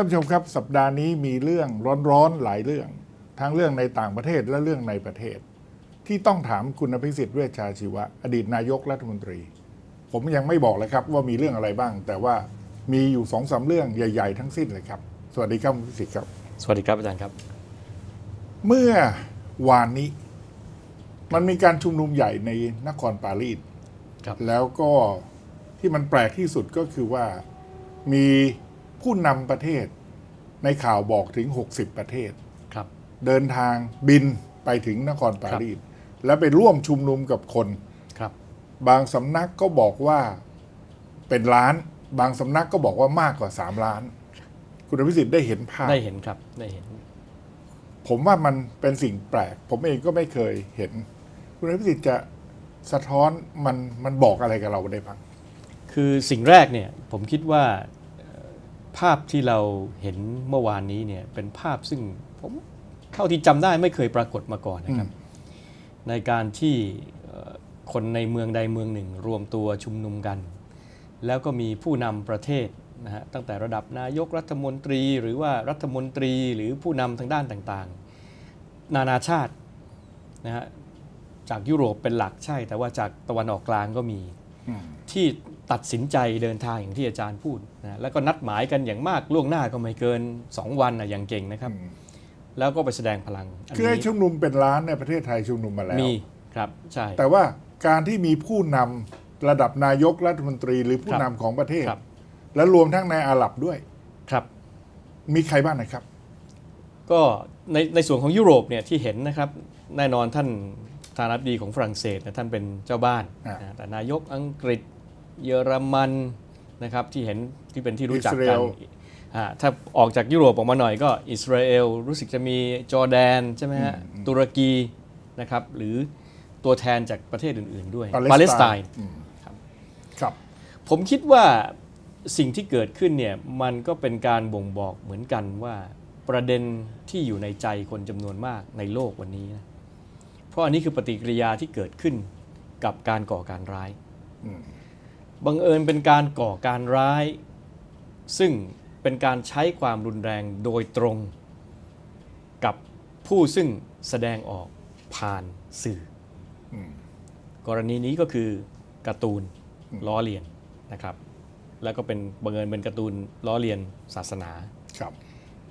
ท่านผู้ชมครับสัปดาห์นี้มีเรื่องร้อนๆหลายเรื่อง ทั้งเรื่องในต่างประเทศและเรื่องในประเทศ ที่ต้องถามคุณอภิสิทธิ์เวชชาชีวะ อดีตนายกรัฐมนตรี ผมยังไม่บอกเลยครับว่ามีเรื่องอะไรบ้าง แต่ว่ามีอยู่สองสามเรื่องใหญ่ ๆ ทั้งสิ้นเลยครับ สวัสดีครับคุณอภิสิทธิ์ครับ สวัสดีครับอาจารย์ครับ เมื่อวานนี้ มันมีการชุมนุมใหญ่ในนครปารีสครับแล้วก็ที่มันแปลกที่สุดก็คือว่ามี ผู้นำประเทศในข่าวบอกถึง 60 ประเทศครับ เดินทางบินไปถึงนครปารีสแล้วไปร่วมชุมนุมกับคนครับ บางสำนักก็บอกว่าเป็นล้าน บางสำนักก็บอกว่ามากกว่า 3 ล้าน คุณอภิสิทธิ์ได้เห็นภาพได้เห็นครับได้เห็น ผมว่ามันเป็นสิ่งแปลก ผมเองก็ไม่เคยเห็น คุณอภิสิทธิ์จะสะท้อนมันมันบอกอะไรกับเราได้บ้างคือสิ่งแรกเนี่ยผมคิดว่าเอ่อ ภาพที่เราเห็นเมื่อวานนี้เนี่ยเป็นภาพซึ่งผมเท่าที่จำได้ไม่เคยปรากฏมาก่อนนะครับ ในการที่เอ่อคนในเมืองใดเมืองหนึ่ง รวมตัวชุมนุมกัน แล้วก็มีผู้นำประเทศนะฮะตั้งแต่ระดับนายกรัฐมนตรีหรือว่ารัฐมนตรีหรือผู้นำทางด้านต่างๆ นานาชาตินะฮะจากยุโรปเป็นหลักใช่ แต่ว่าจากตะวันออกกลางก็มีอืมที่ ตัดสินใจเดินทางอย่างที่อาจารย์พูดนะแล้วก็นัดหมายกันอย่างมากล่วงหน้าก็ไม่เกิน 2 วันนะอย่างเก่งนะครับ แล้วก็ไปแสดงพลังอันคือไอ้นี้ชุมนุมเป็นล้านในประเทศไทยชุมนุมมาแล้วมีครับใช่แต่ว่าการที่มีผู้นำระดับนายกรัฐมนตรีหรือผู้ครับนำของประเทศครับและรวมทั้งในอาหรับด้วยครับ มีใครบ้างนะครับ ก็ในในส่วนของยุโรปเนี่ยที่เห็นนะครับแน่นอนท่านทานับดีของฝรั่งเศสนะท่านเป็นเจ้าบ้านอ่านะแต่นายกอังกฤษ เยอรมันนะครับที่เห็นที่เป็นที่รู้จักอิสราเอกันลอ่าถ้าออกจากยุโรปออกมาหน่อยก็อิสราเอลรู้สึกจะมีจอร์แดนใช่ไหมฮะตุรกีนะครับหรือตัวแทนจากประเทศอื่น ๆ ด้วยปาเลสไตน์ปาเลสไตน์อืมครับครับผมคิดว่าสิ่งที่เกิดขึ้นเนี่ยมันก็เป็นการบ่งบอกเหมือนกันว่าประเด็นที่อยู่ในใจคนจำนวนมากในโลกวันนี้นะเพราะอันนี้คือปฏิกิริยาที่เกิดขึ้นกับการก่อการร้ายอืม บังเอิญเป็นการก่อการร้าย ซึ่งเป็นการใช้ความรุนแรงโดยตรง กับผู้ซึ่งแสดงออกผ่านสื่ออืมกรณีนี้ก็คือการ์ตูนล้อเลียนนะครับ แล้วก็เป็นบังเอิญเป็นการ์ตูนล้อเลียนศาสนาครับ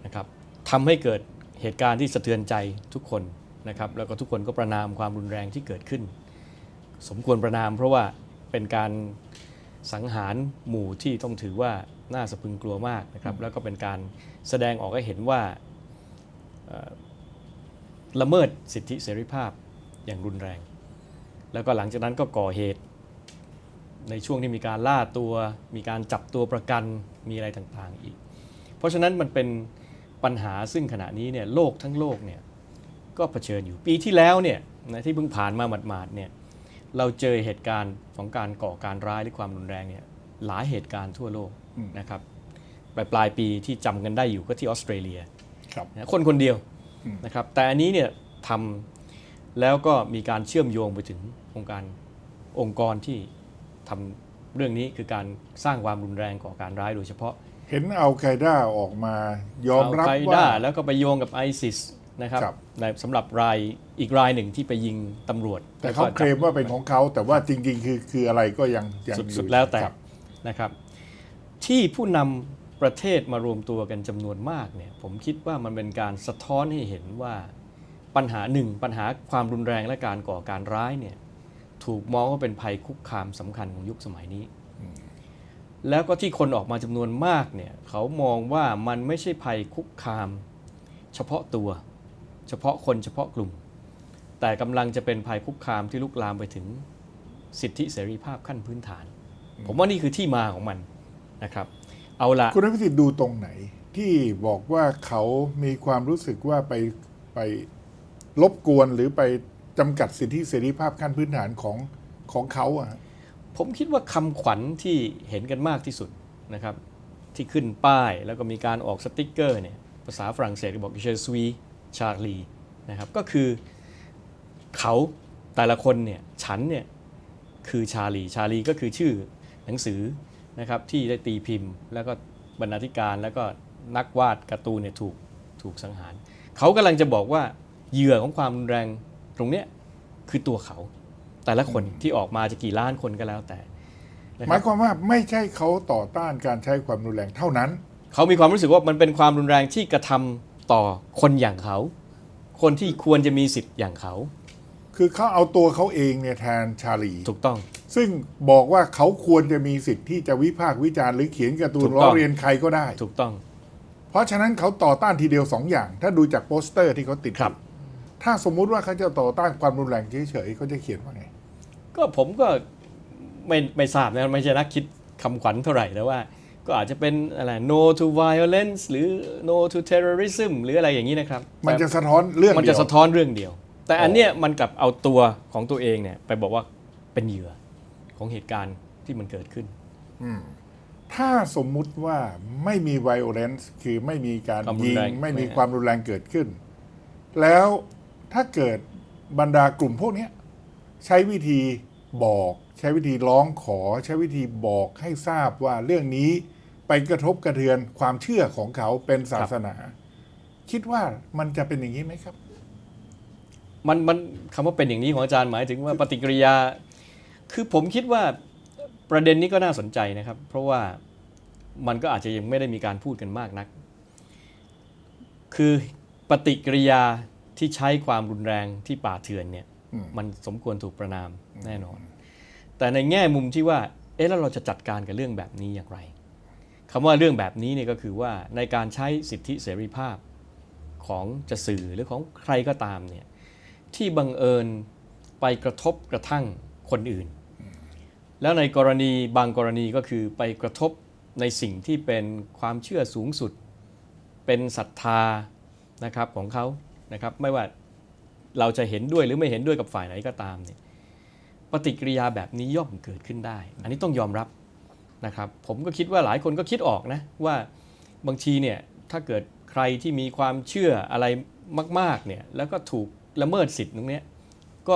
นะครับทำให้เกิดเหตุการณ์ที่สะเทือนใจทุกคนนะครับ แล้วก็ทุกคนก็ประนามความรุนแรงที่เกิดขึ้น สมควรประนามเพราะว่าเป็นการ สังหารหมู่ที่ต้องถือว่าน่าสะพรึงกลัวมากนะครับ แล้วก็เป็นการแสดงออกให้เห็นว่าเอ่อละเมิดสิทธิเสรีภาพอย่างรุนแรง แล้วก็หลังจากนั้นก็ก่อเหตุ ในช่วงที่มีการล่าตัว มีการจับตัวประกันมีอะไรต่างๆอีก เพราะฉะนั้นมันเป็นปัญหาซึ่งขณะนี้เนี่ยโลกทั้งโลกเนี่ยก็เผชิญอยู่ปีที่แล้วเนี่ยนะที่เพิ่งผ่านมาหมาดๆเนี่ย เราเจอเหตุการณ์ของการก่อการร้ายหรือความรุนแรงเนี่ยหลายเหตุการณ์ทั่วโลกอืมนะครับปลายปลายปีที่จำกันได้อยู่ก็ที่ออสเตรเลียครับนะคนคนเดียวอืมนะครับแต่อันนี้เนี่ยทำแล้วก็มีการเชื่อมโยงไปถึงองค์การองค์กรที่ทำเรื่องนี้คือการสร้างความรุนแรงก่อการร้ายโดยเฉพาะ เห็นอัลไกด้าออกมายอมรับอัลไกว่าด้าแล้วก็ไปโยงกับไอซิส นะครับครับ ในสำหรับรายอีกรายหนึ่งที่ไปยิงตำรวจแต่เขาล้วก็เคลมว่าเป็นของเขาแต่ว่าจริง ๆ คือคืออะไรก็ยังยังสุดอยู่สุดแล้วแต่ครับ นะครับ ที่ผู้นำประเทศมารวมตัวกันจำนวนมากเนี่ยผมคิดว่ามันเป็นการสะท้อนให้เห็นว่าปัญหาหนึ่งปัญหาความรุนแรงและการก่อการร้ายเนี่ยถูกมองว่าเป็นภัยคุกคามสำคัญของยุคสมัยนี้ แล้วก็ที่คนออกมาจำนวนมากเนี่ยเขามองว่ามันไม่ใช่ภัยคุกคาม เฉพาะตัว เฉพาะคนเฉพาะกลุ่ม แต่กำลังจะเป็นภัยคุกคามที่ลุกลามไปถึงสิทธิเสรีภาพขั้นพื้นฐาน ผมว่านี่คือที่มาของมันนะครับ เอาละคุณอภิสิทธิ์ดูตรงไหน ที่บอกว่าเขามีความรู้สึกว่าไปไปรบกวนหรือไปจำกัดสิทธิเสรีภาพขั้นพื้นฐานของของเขาอะฮะผมคิดว่าคำขวัญที่เห็นกันมากที่สุดนะครับ ที่ขึ้นป้ายแล้วก็มีการออกสติกเกอร์เนี่ยภาษาฝรั่งเศสก็บอกเชสวี ชาลีนะครับก็คือเขาแต่ละคนเนี่ยฉันเนี่ยคือชาลีชาลีก็คือชื่อหนังสือนะครับที่ได้ตีพิมพ์ แล้วก็บรรณาธิการแล้วก็นักวาดการ์ตูนเนี่ยถูกถูกสังหาร เขากำลังจะบอกว่าเหยื่อของความรุนแรงตรงเนี้ยคือตัวเขา แต่ละคนที่ออกมาจะกี่ล้านคนก็แล้วแต่นะหคมารัยบความว่าไม่ใช่เขาต่อต้านการใช้ความรุนแรงเท่านั้น เขามีความรู้สึกว่ามันเป็นความรุนแรงที่กระทำ ต่อคนอย่างเขา คนที่ควรจะมีสิทธิ์อย่างเขา คือเขาเอาตัวเขาเองเนี่ยแทนชาลีถูกต้อง ซึ่งบอกว่าเขาควรจะมีสิทธิ์ที่จะวิพากษ์วิจารณ์หรือเขียนการ์ตูถูนกต้องล้อเรียนใครก็ได้ ถูกต้อง เพราะฉะนั้นเขาต่อต้านทีเดียวสองอย่าง ถ้าดูจากโปสเตอร์ที่เขาติดครับ ถ้าสมมุติว่าเขาจะต่อต้านความรุนแรงเฉยๆเขาจะเขียนว่าไงก็ผมก็ไม่ไม่ทราบนะไม่ใช่นักคิดคำขวัญเท่าไหร่แต่ว่า ก็อาจจะเป็นอะไร no to violence หรือ no to terrorism หรืออะไรอย่างนี้นะครับ มันจะแต่สะท้อนเรื่องมันเดีจะยวสะท้อนเรื่องเดียว แต่อันเนี้ยมันกลับเอาตัวของตัวเองเนี่ยไปบอกว่าเป็นเหยื่อของเหตุการณ์ที่มันเกิดขึ้น ถ้าสมมุติว่าไม่มี violence คือไม่มีการความรุยินงแรงไม่มีไม่ความรุนแรงเกิดขึ้น แล้วถ้าเกิดบรรดากลุ่มพวกเนี้ยใช้วิธีบอก ใช้วิธีร้องขอ ใช้วิธีบอกให้ทราบว่าเรื่องนี้ ไปกระทบกระเทือนความเชื่อของเขาเป็นศาสนา คิดว่ามันจะเป็นอย่างนี้ไหมครับ มันมันคำว่าเป็นอย่างนี้ของอาจารย์หมายถึงว่าปฏิกิริยา คือผมคิดว่าประเด็นนี้ก็น่าสนใจนะครับ เพราะว่ามันก็อาจจะยังไม่ได้มีการพูดกันมากนัก คือปฏิกิริยาที่ใช้ความรุนแรงที่ป่าเถื่อนเนี่ยอืมมันสมควรถูกประนามแน่นอน แต่ในแง่มุมที่ว่า เอ๊ะแล้วเราจะจัดการกับเรื่องแบบนี้อย่างไร คำว่าเรื่องแบบนี้เนี่ยก็คือว่าในการใช้สิทธิเสรีภาพของจะสื่อหรือของใครก็ตามเนี่ยที่บังเอิญไปกระทบกระทั่งคนอื่น แล้วในกรณีบางกรณีก็คือไปกระทบในสิ่งที่เป็นความเชื่อสูงสุด เป็นศรัทธานะครับของเขานะครับไม่ว่าเราจะเห็นด้วยหรือไม่เห็นด้วยกับฝ่ายไหนก็ตามเนี่ยปฏิกิริยาแบบนี้ย่อมเกิดขึ้นได้ อันนี้ต้องยอมรับ นะครับผมก็คิดว่าหลายคนก็คิดออกนะว่าบางทีเนี่ยถ้าเกิดใครที่มีความเชื่ออะไรมากๆเนี่ยแล้วก็ถูกละเมิดสิทธิ์ตรงเนี้ยก็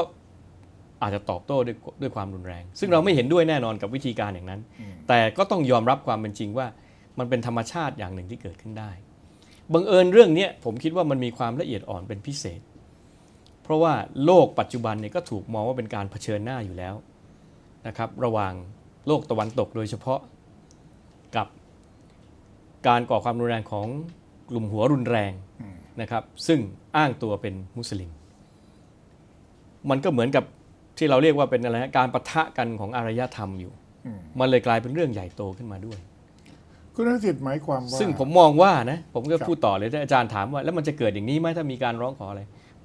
อาจจะตอบโต้ด้วยด้วยความรุนแรง ซึ่งเราไม่เห็นด้วยแน่นอนกับวิธีการอย่างนั้น แต่ก็ต้องยอมรับความเป็นจริงว่ามันเป็นธรรมชาติอย่างหนึ่งที่เกิดขึ้นได้บังเอิญเรื่องเนี้ยผมคิดว่ามันมีความละเอียดอ่อนเป็นพิเศษ เพราะว่าโลกปัจจุบันเนี่ยก็ถูกมองว่าเป็นการเผชิญหน้าอยู่แล้วนะครับระหว่าง โลกตะวันตกโดยเฉพาะกับการก่อความรุนแรงของกลุ่มหัวรุนแรงนะครับซึ่งอ้างตัวเป็นมุสลิม มันก็เหมือนกับที่เราเรียกว่าเป็นอะไรฮะการปะทะกันของอารยธรรมอยู่อืมมันเลยกลายเป็นเรื่องใหญ่โตขึ้นมาด้วย คุณนักสิทธิ์หมายความว่า ซึ่งผมมองว่านะผมก็ครับพูดต่อเลยถ้าอาจารย์ถามว่า แล้วมันจะเกิดอย่างนี้ไหมถ้ามีการร้องขออะไร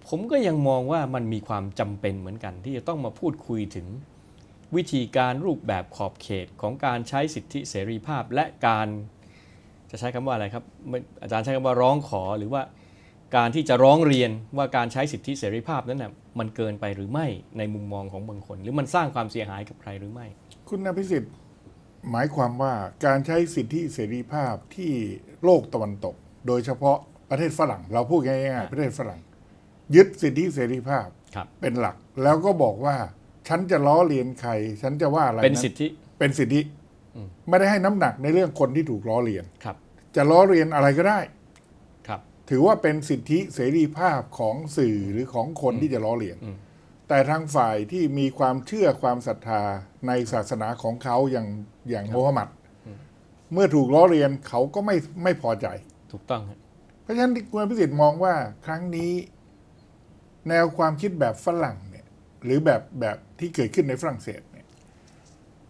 ผมก็ยังมองว่ามันมีความจำเป็นเหมือนกัน ที่จะต้องมาพูดคุยถึง วิธีการรูปแบบขอบเขตของการใช้สิทธิเสรีภาพและการจะใช้คำว่าอะไรครับไม่อาจารย์ใช้คำว่าร้องขอหรือว่าการที่จะร้องเรียนว่าการใช้สิทธิเสรีภาพนั้นนะมันเกินไปหรือไม่ในมุมมองของบางคน หรือมันสร้างความเสียหายกับใครหรือไม่ คุณนภิสิทธิ์หมายความว่าการใช้สิทธิเสรีภาพที่โลกตะวันตก โดยเฉพาะประเทศฝรั่ง เราพูดง่ายๆประเทศฝรั่ง ยึดสิทธิเสรีภาพครับเป็นหลัก แล้วก็บอกว่า ฉันจะล้อเลียนใคร ฉันจะว่าอะไรเป็นสิทธิเป็นสิทธิไม่ได้ให้น้ำหนักในเรื่องคนที่ถูกล้อเลียนครับ จะล้อเลียนอะไรก็ได้ครับ ถือว่าเป็นสิทธิเสรีภาพของสื่อหรือของคนที่จะล้อเลียนอืมแต่ทางฝ่ายที่มีความเชื่อความศรัทธาในศาสนาของเขาอย่างอย่างโมฮัมหมัด เมื่อถูกล้อเลียนเขาก็ไม่ไม่พอใจ ถูกต้องครับเพราะฉะนั้นคุณพิสิทธิ์มองว่าครั้งนี้ แนวความคิดแบบฝรั่งเนี่ย หรือแบบแบบที่เกิดขึ้นในฝรั่งเศสเนี่ย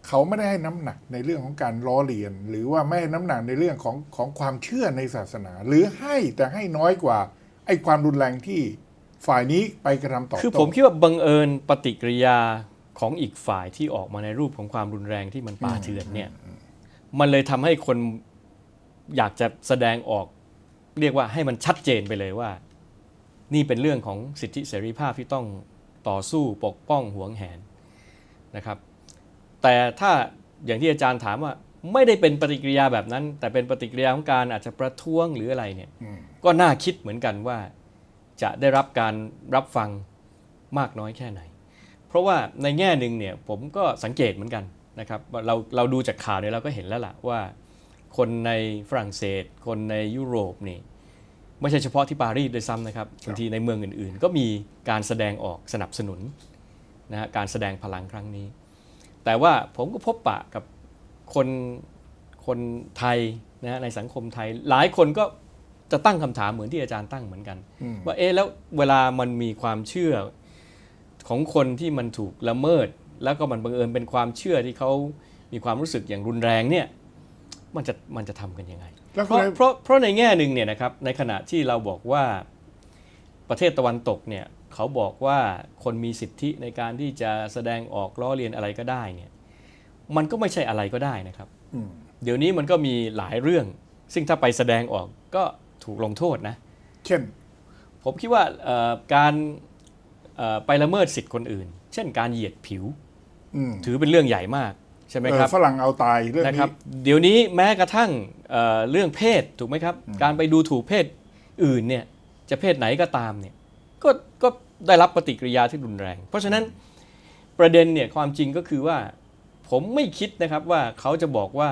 เขาไม่ได้ให้น้ำหนักในเรื่องของการล้อเลียน หรือว่าไม่ให้น้ำหนักในเรื่องของของความเชื่อในศาสนา หรือให้แต่ให้น้อยกว่าไอ้ความรุนแรงที่ฝ่ายนี้ไปกระทำต่อคือโต้ผมคิดว่าบังเอิญปฏิกิริยาของอีกฝ่ายที่ออกมาในรูปของความรุนแรงที่มันป่าเถื่อนเนี่ยมันเลยทำให้คนอยากจะแสดงออก เรียกว่าให้มันชัดเจนไปเลยว่า นี่เป็นเรื่องของสิทธิเสรีภาพที่ต้อง ต่อสู้ปกป้องหวงแหนนะครับแต่ถ้าอย่างที่อาจารย์ถามว่าไม่ได้เป็นปฏิกิริยาแบบนั้น แต่เป็นปฏิกิริยาของการอาจจะประท้วงหรืออะไรเนี่ยอืมก็น่าคิดเหมือนกันว่าจะได้รับการรับฟังมากน้อยแค่ไหน เพราะว่าในแง่หนึ่งเนี่ยผมก็สังเกตเหมือนกันนะครับว่าเราเราดูจากข่าวเนี่ยเราก็เห็นแล้วล่ะว่า คนในฝรั่งเศส คนในยุโรปนี่ ไม่ใช่เฉพาะที่ปารีสด้วยซ้ำนะครับบางทีในเมืองอื่นๆ ก็มีการแสดงออกสนับสนุนนะฮะการแสดงพลังครั้งนี้ แต่ว่าผมก็พบปะกับคนคนไทยนะฮะในสังคมไทย หลายคนก็จะตั้งคำถามเหมือนที่อาจารย์ตั้งเหมือนกันอืมว่าเอ๊ะแล้วเวลามันมีความเชื่อของคนที่มันถูกละเมิด แล้วก็มันบังเอิญเป็นความเชื่อที่เขามีความรู้สึกอย่างรุนแรงเนี่ยมันจะมันจะทำกันยังไงแล้ว เพคุณราะเพราะเพราะในแง่หนึ่งเนี่ยนะครับในขณะที่เราบอกว่าประเทศตะวันตกเนี่ยเขาบอกว่าคนมีสิทธิในการที่จะแสดงออกล้อเลียนอะไรก็ได้เนี่ยมันก็ไม่ใช่อะไรก็ได้นะครับอืมเดี๋ยวนี้มันก็มีหลายเรื่อง ซึ่งถ้าไปแสดงออกก็ถูกลงโทษนะ เช่น ผมคิดว่าเอ่อการเอ่อไปละเมิดสิทธิ์คนอื่น เช่นการเหยียดผิวอืมถือเป็นเรื่องใหญ่มาก ใช่ไหมเออครับฝรั่งเอาตายเรื่องนะครันี้บเดี๋ยวนี้แม้กระทั่งเอ่อเรื่องเพศถูกไหมครับ การไปดูถูกเพศอื่นเนี่ยจะเพศไหนก็ตามเนี่ยก็ก็ได้รับปฏิกิริยาที่รุนแรง เพราะฉะนั้นประเด็นเนี่ยความจริงก็คือว่าผมไม่คิดนะครับว่าเขาจะบอกว่า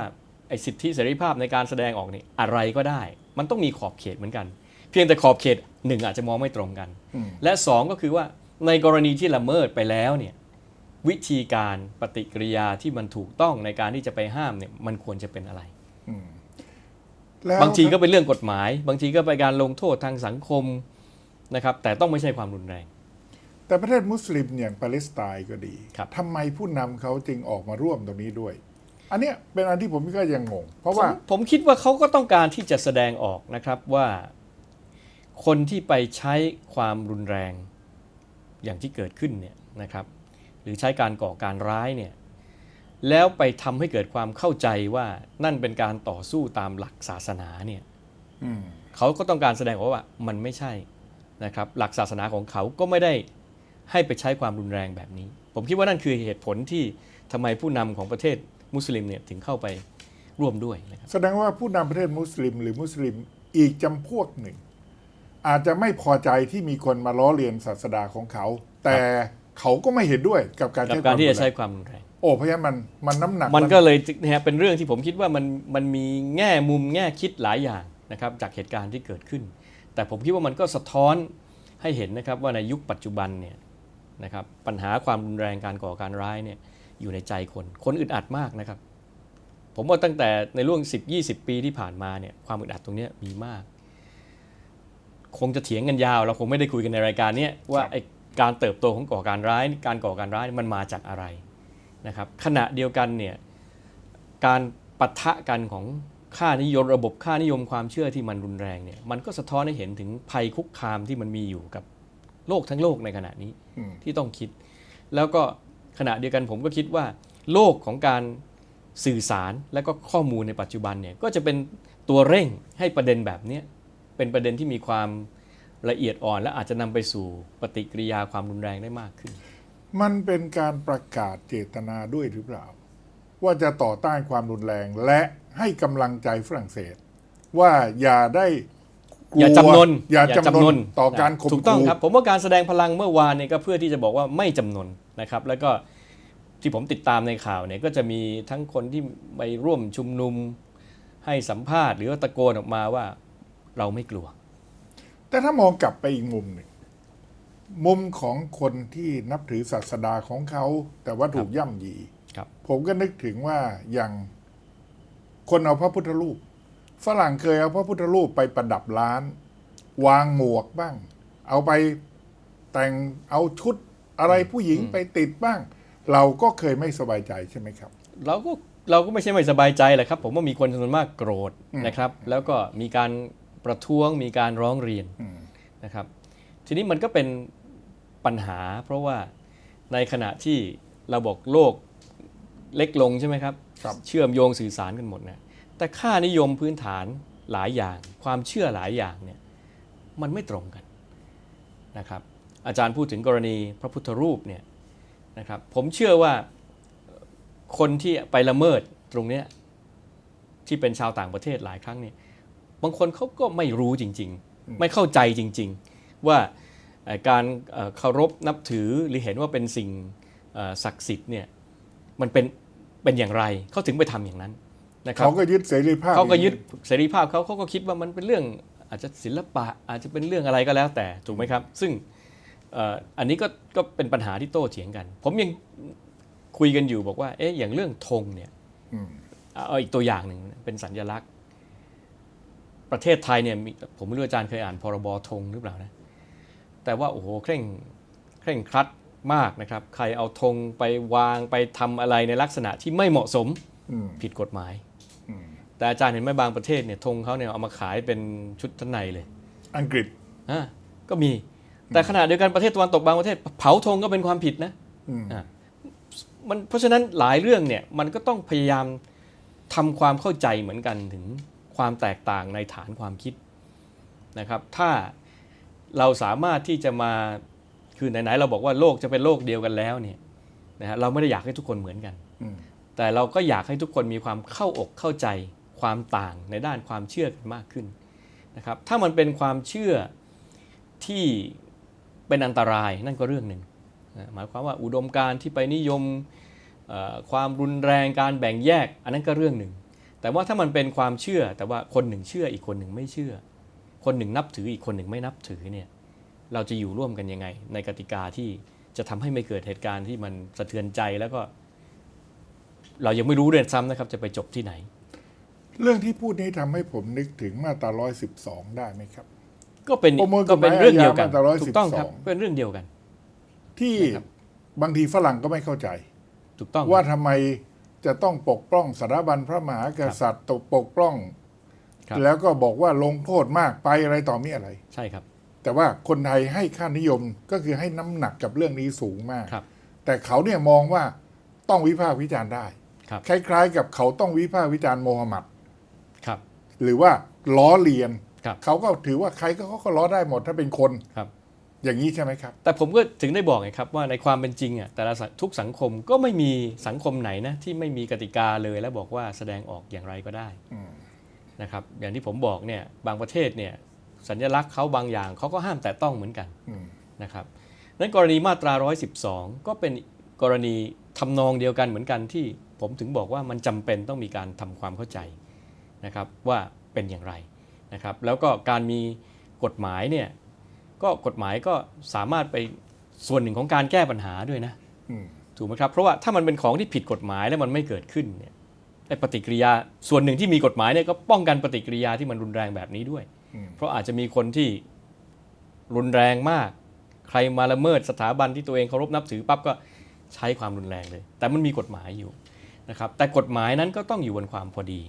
ไอ้สิทธิเสรีภาพในการแสดงออกนี่อะไรก็ได้ มันต้องมีขอบเขตเหมือนกัน เพียงแต่ขอบเขตหนึ่งอาจจะมองไม่ตรงกันอืมและสองก็คือว่าในกรณีที่ละเมิดไปแล้วเนี่ย วิธีการปฏิกิริยาที่มันถูกต้องในการที่จะไปห้ามเนี่ยมันควรจะเป็นอะไรอืมแล้วบางทีก็เป็นเรื่องกฎหมาย บางทีก็เป็นการลงโทษทางสังคมนะครับ แต่ต้องไม่ใช่ความรุนแรง แต่ประเทศมุสลิมอย่างปาเลสไตน์ก็ดีครับทำไมผู้นำเขาจึงออกมาร่วมตรงนี้ด้วย อันเนี้ยเป็นอันที่ผมก็ยังงง เพราะว่าผมผมคิดว่าเขาก็ต้องการที่จะแสดงออกนะครับว่าคนที่ไปใช้ความรุนแรงอย่างที่เกิดขึ้นเนี่ยนะครับ หรือใช้การก่อการร้ายเนี่ยแล้วไปทำให้เกิดความเข้าใจว่านั่นเป็นการต่อสู้ตามหลักศาสนาเนี่ยอืมเขาก็ต้องการแสดงออกว่ามันไม่ใช่นะครับ หลักศาสนาของเขาก็ไม่ได้ให้ไปใช้ความรุนแรงแบบนี้ ผมคิดว่านั่นคือเหตุผลที่ทำไมผู้นำของประเทศมุสลิมเนี่ยถึงเข้าไปร่วมด้วยนะครับแสดงว่าผู้นำประเทศมุสลิม หรือมุสลิมอีกจำพวกหนึ่ง อาจจะไม่พอใจที่มีคนมาล้อเลียนศาสดาของเขา แต่ เขาก็ไม่เห็นด้วยกับการกับใช้การที่ควมจะใช้รุนแรงความรุนแรงโอ้เพราะฉะนั้นมันมันน้ำหนักมันก็เลยนะฮะเป็นเรื่องที่ผมคิดว่ามันมันมีแง่มุมแง่คิดหลายอย่างนะครับจากเหตุการณ์ที่เกิดขึ้น แต่ผมคิดว่ามันก็สะท้อนให้เห็นนะครับว่าในยุคปัจจุบันเนี่ยนะครับปัญหาความรุนแรงการก่อการร้ายเนี่ยอยู่ในใจคน คนอึดอัดมากนะครับ ผมว่าตั้งแต่ในร่วง 10-20 ปีที่ผ่านมาเนี่ยความอึดอัดตรงเนี้ยมีมาก คงจะเถียงกันยาว เราคงไม่ได้คุยกันในรายการเนี้ยว่าไอ การเติบโตของก่อการร้าย การก่อการร้ายมันมาจากอะไรนะครับขณะเดียวกันเนี่ยการปะทะกันของค่านิยมระบบค่านิยมความเชื่อที่มันรุนแรงเนี่ยมันก็สะท้อนให้เห็นถึงภัยคุกคามที่มันมีอยู่กับโลกทั้งโลกในขณะนี้อืมที่ต้องคิด แล้วก็ขณะเดียวกันผมก็คิดว่า โลกของการสื่อสารและก็ข้อมูลในปัจจุบันเนี่ยก็จะเป็นตัวเร่งให้ประเด็นแบบเนี้ยเป็นประเด็นที่มีความ ละเอียดอ่อน และอาจจะนำไปสู่ปฏิกิริยาความรุนแรงได้มากขึ้น มันเป็นการประกาศเจตนาด้วยหรือเปล่า ว่าจะต่อต้านความรุนแรงและให้กำลังใจฝรั่งเศส ว่าอย่าได้กลัวอย่าจำนนอย่าจำนนต่อการข่มถูกต้องขู่ครับผมว่าการแสดงพลังเมื่อวานเนี่ยก็เพื่อที่จะบอกว่าไม่จำนนนะครับ แล้วก็ที่ผมติดตามในข่าวเนี่ยก็จะมีทั้งคนที่ไปร่วมชุมนุมให้สัมภาษณ์ หรือว่าตะโกนออกมาว่าเราไม่กลัว แต่ถ้ามองกลับไปอีกมุมหนึ่งมุมของคนที่นับถือศาสดาของเขา แต่ว่าถูกย่ำยีครับผมก็นึกถึงว่าอย่างคนเอาพระพุทธรูป ฝรั่งเคยเอาพระพุทธรูปไปประดับร้าน วางหมวกบ้าง เอาไปแต่งเอาชุดอะไรผู้หญิงไปติดบ้าง เราก็เคยไม่สบายใจใช่ไหมครับ เราก็เราก็ไม่ใช่ไม่สบายใจแหละครับ ผมว่ามีคนจำนวนมากโกรธอืมนะครับ แล้วก็มีการ ประท้วงมีการร้องเรียนอืมนะครับ ทีนี้มันก็เป็นปัญหา เพราะว่าในขณะที่เราบอกโลกเล็กลงใช่ไหมครับครับเชื่อมโยงสื่อสารกันหมดนะแต่ค่านิยมพื้นฐานหลายอย่าง ความเชื่อหลายอย่างเนี่ยมันไม่ตรงกันนะครับ อาจารย์พูดถึงกรณีพระพุทธรูปเนี่ยนะครับ ผมเชื่อว่าคนที่ไปละเมิดตรงเนี้ยที่เป็นชาวต่างประเทศหลายครั้งเนี่ย บางคนเขาก็ไม่รู้จริง ๆ ไม่เข้าใจจริง ๆ ว่าเอ่อการเอ่อเคารพนับถือหรือเห็นว่าเป็นสิ่งเอ่อศักดิ์สิทธิ์เนี่ยมันเป็นเป็นอย่างไรเขาถึงไปทำอย่างนั้นนะครับเขาก็ยึดเสรีภาพเขาก็ยึดเสรีภาพเขาเขาก็คิดว่ามันเป็นเรื่องอาจจะศิลปะอาจจะเป็นเรื่องอะไรก็แล้วแต่ถูกไหมครับ ซึ่งเอ่ออันนี้ก็ก็เป็นปัญหาที่โต้เถียงกัน ผมยังคุยกันอยู่บอกว่าเอ๊ะอย่างเรื่องธงเนี่ยอืมเอาอีกตัวอย่างหนึ่งเป็นสัญลักษณ์ ประเทศไทยเนี่ยมีผมไม่รู้อาจารย์เคยอ่านพรบธงหรือเปล่านะแต่ว่าโอ้โหเคร่งเคร่งครัดมากนะครับ ใครเอาธงไปวางไปทำอะไรในลักษณะที่ไม่เหมาะสมอืมผิดกฎหมายอืมแต่อาจารย์เห็นไหมบางประเทศเนี่ยธงเขาเนี่ยเอามาขายเป็นชุดชั้นในเลย อังกฤษอะก็มี แต่ขณะเดียวกันประเทศตะวันตกบางประเทศ เผาธงก็เป็นความผิดนะอืมอะมันเพราะฉะนั้นหลายเรื่องเนี่ยมันก็ต้องพยายามทำความเข้าใจเหมือนกันถึง ความแตกต่างในฐานความคิดนะครับ ถ้าเราสามารถที่จะมาคือไหนๆเราบอกว่าโลกจะเป็นโลกเดียวกันแล้วเนี่ยนะฮะเราไม่ได้อยากให้ทุกคนเหมือนกันอืมแต่เราก็อยากให้ทุกคนมีความเข้าอกเข้าใจความต่างในด้านความเชื่อกันมากขึ้นนะครับ ถ้ามันเป็นความเชื่อที่เป็นอันตรายนั่นก็เรื่องหนึ่งนะหมายความว่าอุดมการณ์ที่ไปนิยมเอ่อความรุนแรงการแบ่งแยก อันนั้นก็เรื่องหนึ่ง แต่ว่าถ้ามันเป็นความเชื่อแต่ว่าคนหนึ่งเชื่ออีกคนหนึ่งไม่เชื่อ คนหนึ่งนับถืออีกคนหนึ่งไม่นับถือเนี่ยเราจะอยู่ร่วมกันยังไง ในกติกาที่จะทำให้ไม่เกิดเหตุการณ์ที่มันสะเทือนใจแล้วก็ เรายังไม่รู้เรื่องซ้ำนะครับ จะไปจบที่ไหน เรื่องที่พูดนี้ทำให้ผมนึกถึงมาตราร้อยสิบสองได้ไหมครับ ก็เป็นประมวลกก็ฎหเป็มายนเรื่องเดียวกันอาญามาตรา112ถูกต้องครับเป็นเรื่องเดียวกัน ที่นะครับบางทีฝรั่งก็ไม่เข้าใจ ถูกต้องว่าทำไม จะต้องปกป้องสถาบันพระมหากษัตริย์ตกปกป้องครับแล้วก็บอกว่าลงโทษมากไปอะไรต่อมีอะไร ใช่ครับ แต่ว่าคนไทยให้ค่านิยมก็คือให้น้ำหนักกับเรื่องนี้สูงมากครับแต่เขาเนี่ยมองว่าต้องวิพากษ์วิจารณ์ได้ครับคล้ายๆ กับเขาต้องวิพากษ์วิจารณ์โมฮัมหมัดครับหรือว่าล้อเลียนครับเขาก็ถือว่าใครก็เขาก็ล้อได้หมดถ้าเป็นคนครับ อย่างนี้ใช่ไหมครับ แต่ผมก็ถึงได้บอกไงครับว่าในความเป็นจริงอะแต่ละสังทุกสังคมก็ไม่มีสังคมไหนนะที่ไม่มีกติกาเลยแล้วบอกว่าแสดงออกอย่างไรก็ได้อืมนะครับอย่างที่ผมบอกเนี่ยบางประเทศเนี่ยสัญลักษณ์เขาบางอย่างเขาก็ห้ามแต่ต้องเหมือนกันอืมนะครับนั้นกรณีมาตรา 112 ก็เป็นกรณีทำนองเดียวกันเหมือนกันที่ผมถึงบอกว่ามันจำเป็นต้องมีการทำความเข้าใจนะครับว่าเป็นอย่างไรนะครับแล้วก็การมีกฎหมายเนี่ย ก็กฎหมายก็สามารถไปส่วนหนึ่งของการแก้ปัญหาด้วยนะอืมถูกไหมครับ เพราะว่าถ้ามันเป็นของที่ผิดกฎหมายแล้วมันไม่เกิดขึ้นเนี่ยไอ้ปฏิกิริยาส่วนหนึ่งที่มีกฎหมายเนี่ยก็ป้องกันปฏิกิริยาที่มันรุนแรงแบบนี้ด้วยอืมเพราะอาจจะมีคนที่รุนแรงมาก ใครมาละเมิดสถาบันที่ตัวเองเคารพนับถือปั๊บก็ใช้ความรุนแรงเลย แต่มันมีกฎหมายอยู่นะครับ แต่กฎหมายนั้นก็ต้องอยู่บนความพอดี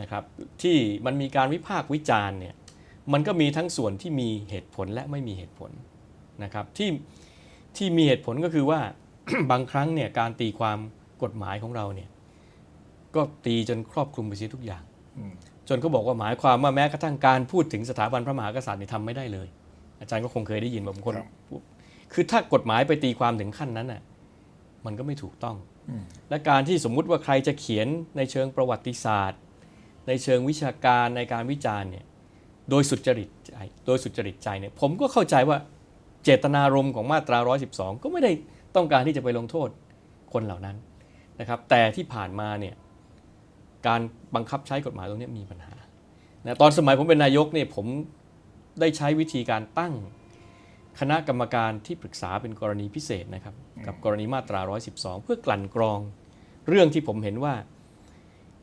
นะครับ ที่มันมีการวิพากษ์วิจารณ์เนี่ย มันก็มีทั้งส่วนที่มีเหตุผลและไม่มีเหตุผลนะครับที่ที่มีเหตุผลก็คือว่าบางครั้งเนี่ยการตีความกฎหมายของเราเนี่ยก็ตีจนครอบคลุมไปเสียทุกอย่างอืมจนเขาบอกว่าหมายความว่าแม้กระทั่งการพูดถึงสถาบันพระมหากษัตริย์นี่ทำไม่ได้เลย อาจารย์ก็คงเคยได้ยินบางคนครับพูดคือถ้ากฎหมายไปตีความถึงขั้นนั้นน่ะมันก็ไม่ถูกต้องอืมและการที่สมมุติว่าใครจะเขียนในเชิงประวัติศาสตร์ ในเชิงวิชาการในการวิจารณ์เนี่ย โดยสุจริตใจโดยสุจริตใจเนี่ยผมก็เข้าใจว่าเจตนารมณ์ของมาตรา 112 ก็ไม่ได้ต้องการที่จะไปลงโทษคนเหล่านั้นนะครับ แต่ที่ผ่านมาเนี่ยการบังคับใช้กฎหมายตรงนี้มีปัญหานะตอนสมัยผมเป็นนายกเนี่ยผมได้ใช้วิธีการตั้งคณะกรรมการที่ปรึกษาเป็นกรณีพิเศษนะครับ กับกรณีมาตรา 112 เพื่อกลั่นกรองเรื่องที่ผมเห็นว่า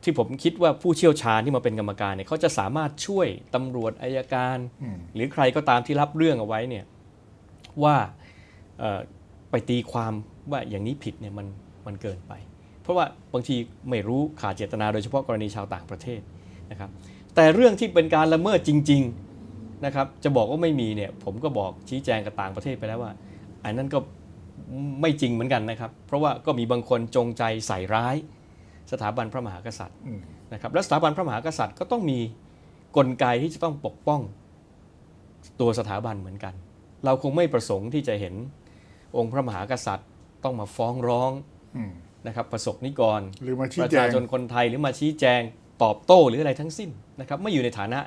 ที่ผมคิดว่าผู้เชี่ยวชาญที่มาเป็นกรรมการเนี่ยเขาจะสามารถช่วยตำรวจอายการอืมหรือใครก็ตามที่รับเรื่องเอาไว้เนี่ยว่าเอ่อไปตีความว่าอย่างนี้ผิดเนี่ยมันมันเกินไป เพราะว่าบางทีไม่รู้ขาดเจตนาโดยเฉพาะกรณีชาวต่างประเทศนะครับแต่เรื่องที่เป็นการละเมิดจริงๆนะครับจะบอกว่าไม่มีเนี่ยผมก็บอกชี้แจงกับต่างประเทศไปแล้วว่า อันนั้นก็ไม่จริงเหมือนกันนะครับ เพราะว่าก็มีบางคนจงใจใส่ร้าย สถาบันพระมหากษัตริย์อืมนะครับและสถาบันพระมหากษัตริย์ก็ต้องมีกลไกที่จะต้องปกป้องตัวสถาบันเหมือนกัน เราคงไม่ประสงค์ที่จะเห็นองค์พระมหากษัตริย์ต้องมาฟ้องร้องอืมนะครับประสบนิกรหรือมาปชี้ระแจชางชนคนไทยหรือมาชี้แจงตอบโต้หรืออะไรทั้งสิ้นนะครับไม่อยู่ในฐานะ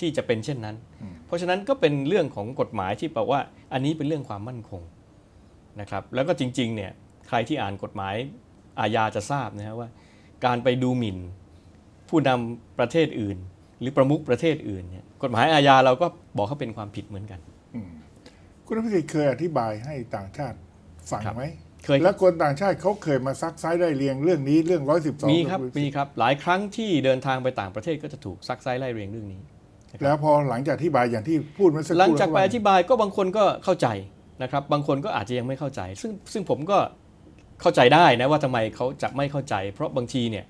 ที่จะเป็นเช่นนั้นอืมเพราะฉะนั้นก็เป็นเรื่องของกฎหมายที่บอกว่าอันนี้เป็นเรื่องความมั่นคงนะครับแล้วก็จริงๆเนี่ยใครที่อ่านกฎหมายอาญาจะทราบนะฮะว่า การไปดูหมิ่น ผู้นำประเทศอื่น หรือประมุขประเทศอื่นเนี่ยกฎหมายอาญาเราก็บอกเขาเป็นความผิดเหมือนกันคุณอภิสิทธิ์เคยอธิบายให้ต่างชาติฟังครับไหมเคยแล้วคนต่างชาติเขาเคยมาซักไซ้ได้เรียงเรื่องนี้เรื่องร้อยสิบสองมีครับมีครับ หลายครั้งที่เดินทางไปต่างประเทศก็จะถูกซักไซไล่เรียงเรื่องนี้ แล้วพอหลังจากอธิบายอย่างที่พูดเมื่อสักครู่หลังจากไปแล้วอว่าธิบายก็บางคนก็เข้าใจนะครับ บางคนก็อาจจะยังไม่เข้าใจ ซึ่งซึ่งผมก็ เข้าใจได้นะว่าทำไมเขาจะไม่เข้าใจ เพราะบางทีเนี่ย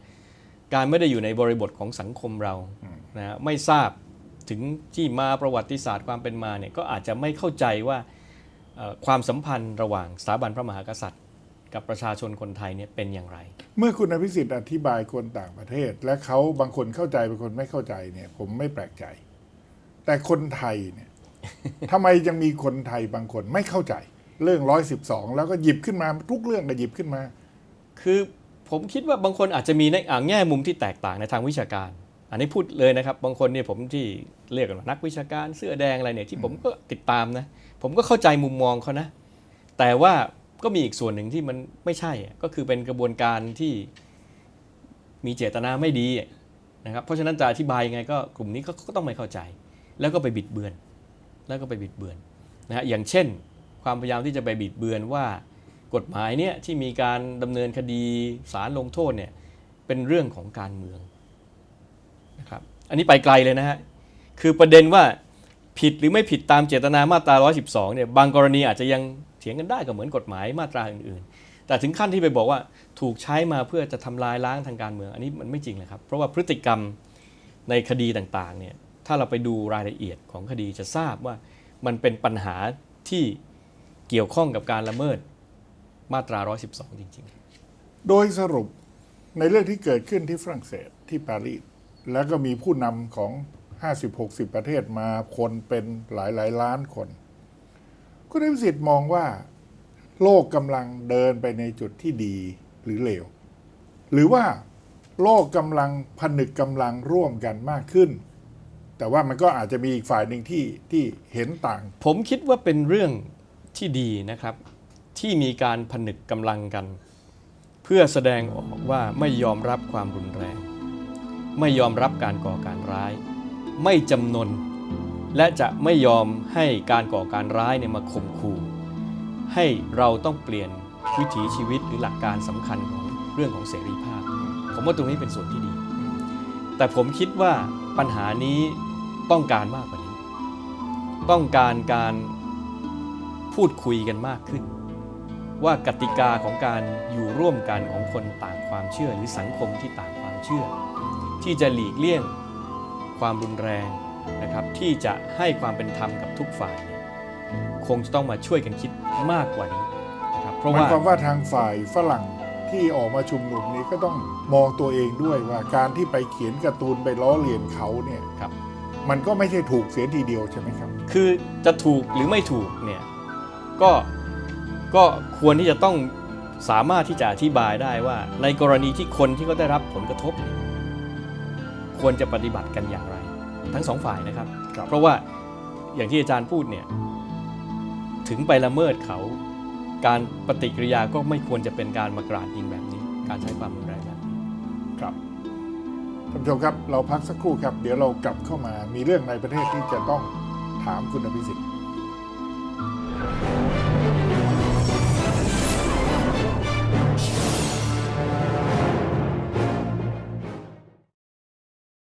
การไม่ได้อยู่ในบริบทของสังคมเรานะฮะไม่ทราบถึงที่มาประวัติศาสตร์ความเป็นมาเนี่ยก็อาจจะไม่เข้าใจว่าเอ่อความสัมพันธ์ระหว่างสถาบันพระมหากษัตริย์ กับประชาชนคนไทยเนี่ยเป็นอย่างไร เมื่อคุณอภิสิทธิ์อธิบายคนต่างประเทศ และเขาบางคนเข้าใจบางคนไม่เข้าใจเนี่ยผมไม่แปลกใจ แต่คนไทยเนี่ยทำไมยังมีคนไทยบางคนไม่เข้าใจ เรื่องร้อยสิบสองแล้วก็หยิบขึ้นมาทุกเรื่องก็หยิบขึ้นมา คือผมคิดว่าบางคนอาจจะมีในแง่มุมที่แตกต่างในทางวิชาการ อันนี้พูดเลยนะครับ บางคนเนี่ยผมที่เรียกกันว่านักวิชาการเสื้อแดงอะไรเนี่ยที่ผมก็ติดตามนะผมก็เข้าใจมุมมองเขานะ แต่ว่าก็มีอีกส่วนหนึ่งที่มันไม่ใช่ก็คือเป็นกระบวนการที่มีเจตนาไม่ดีนะครับเพราะฉะนั้นจะอธิบายยังไงก็กลุ่มนี้ก็ต้องไม่เข้าใจ แล้วก็ไปบิดเบือน แล้วก็ไปบิดเบือนนะฮะอย่างเช่น ความพยายามที่จะไปบิดเบือนว่ากฎหมายเนี่ยที่มีการดำเนินคดีศาลลงโทษเนี่ยเป็นเรื่องของการเมืองนะครับอันนี้ไปไกลเลยนะฮะคือประเด็นว่าผิดหรือไม่ผิดตามเจตนามาตรา 112 เนี่ยบางกรณีอาจจะยังเถียงกันได้ก็เหมือนกฎหมายมาตราอื่นๆ แต่ถึงขั้นที่ไปบอกว่าถูกใช้มาเพื่อจะทำลายล้างทางการเมือง อันนี้มันไม่จริงเลยครับ เพราะว่าพฤติกรรมในคดีต่างๆเนี่ยถ้าเราไปดูรายละเอียดของคดีจะทราบว่ามันเป็นปัญหาที่ เกี่ยวข้องกับการละเมิดมาตรา 112 จริงโดยสรุปในเรื่องที่เกิดขึ้นที่ฝรั่งเศสที่ปารีสแล้วก็มีผู้นำของ 50-60 ประเทศมาคนเป็นหลายหลายๆล้านคนคุณอภิสิทธิ์มองว่า โลกกำลังเดินไปในจุดที่ดีหรือเลว หรือว่าโลกกำลังผนึกกำลังร่วมกันมากขึ้น แต่ว่ามันก็อาจจะมีอีกฝ่ายหนึ่งที่ที่เห็นต่างๆผมคิดว่าเป็นเรื่อง ที่ดีนะครับ ที่มีการผนึกกำลังกัน เพื่อแสดงออกว่าไม่ยอมรับความรุนแรง ไม่ยอมรับการก่อการร้าย ไม่จำนน และจะไม่ยอมให้การก่อการร้ายเนี่ยมาข่มขู่ให้เราต้องเปลี่ยนวิถีชีวิตหรือหลักการสำคัญของเรื่องของเสรีภาพ ผมว่าตรงนี้เป็นส่วนที่ดี แต่ผมคิดว่าปัญหานี้ต้องการมากกว่านี้ ต้องการการ พูดคุยกันมากขึ้น ว่ากติกาของการอยู่ร่วมกันของคนต่างความเชื่อหรือสังคมที่ต่างความเชื่อ ที่จะหลีกเลี่ยงความรุนแรงนะครับที่จะให้ความเป็นธรรมกับทุกฝ่ายเนี่ยคงจะต้องมาช่วยกันคิดมากกว่านี้นะครับเพราะหมายว่าความว่าทางฝ่ายฝรั่งที่ออกมาชุมนุมนี้ก็ต้องมองตัวเองด้วยว่าการที่ไปเขียนการ์ตูนไปล้อเลียนเขาเนี่ยครับมันก็ไม่ใช่ถูกเสียทีเดียวใช่ไหมครับ คือจะถูกหรือไม่ถูกเนี่ย ก็ก็ควรที่จะต้องสามารถที่จะอธิบายได้ว่า ในกรณีที่คนที่เขาได้รับผลกระทบเนี่ยควรจะปฏิบัติกันอย่างไร ทั้งสองฝ่ายนะครับครับ เพราะว่าอย่างที่อาจารย์พูดเนี่ยถึงไปละเมิดเขา การปฏิกิริยาก็ไม่ควรจะเป็นการมากราดยิงแบบนี้ การใช้ความรุนแรงแบบนี้ครับท่านผู้ชมครับเราพักสักครู่ครับ เดี๋ยวเรากลับเข้ามามีเรื่องในประเทศที่จะต้องถามคุณอภิสิทธิ์